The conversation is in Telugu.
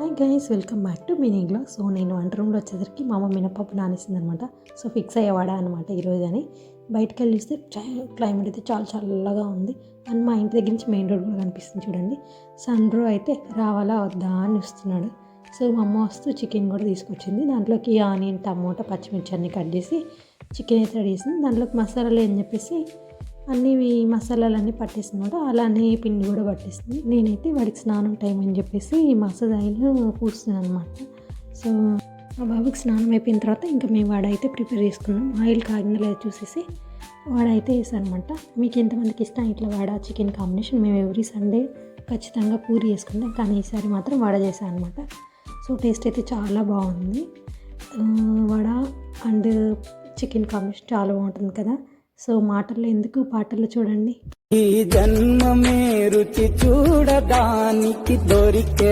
Hi guys welcome back to మీనింగ్లో so నేను వంట రూమ్లో వచ్చేసరికి మా అమ్మ మినపప్పు నానేసింది అనమాట సో ఫిక్స్ అయ్యేవాడా అనమాట ఈరోజు అని. బయటకు వెళ్ళి చూస్తే క్లైమేట్ అయితే చాలా చల్లగా ఉంది. అండ్ మా ఇంటి దగ్గర నుంచి మెయిన్ రోడ్ కూడా కనిపిస్తుంది చూడండి. సన్ అయితే రావాలా వద్దా అని వస్తున్నాడు సో మా అమ్మ వస్తూ చికెన్ కూడా తీసుకొచ్చింది. దాంట్లోకి ఆనియన్ టమోటా పచ్చిమిర్చి అన్ని కట్ చేసి చికెన్ అయితే రెడీ చేసింది. దాంట్లోకి మసాలాలు ఏం చెప్పేసి అన్ని మసాలాలన్నీ పట్టేసిందన్నమాట అలానే పిండి కూడా పట్టేసింది. నేనైతే వాడికి స్నానం టైం అని చెప్పేసి మసాజ్ ఆయిల్ పూస్తున్నాను అనమాట సో మా బాబుకి స్నానం అయిపోయిన తర్వాత ఇంకా మేము వాడైతే ప్రిపేర్ చేసుకున్నాం. ఆయిల్ కాగిందో లేదో చూసేసి వాడైతే వేసానమాట మీకు ఎంతమందికి ఇష్టం ఇట్లా వాడ చికెన్ కాంబినేషన్? మేము ఎవ్రీ సండే ఖచ్చితంగా పూరి చేసుకుంటాం. కానీ ఈసారి మాత్రం వడ చేశాను అనమాట సో టేస్ట్ అయితే చాలా బాగుంది. వడ అండ్ చికెన్ కాంబినేషన్ చాలా బాగుంటుంది కదా. సో మాటలు ఎందుకు పాటలు చూడండి. ఈ జన్మమే రుచి చూడడానికి దొరికే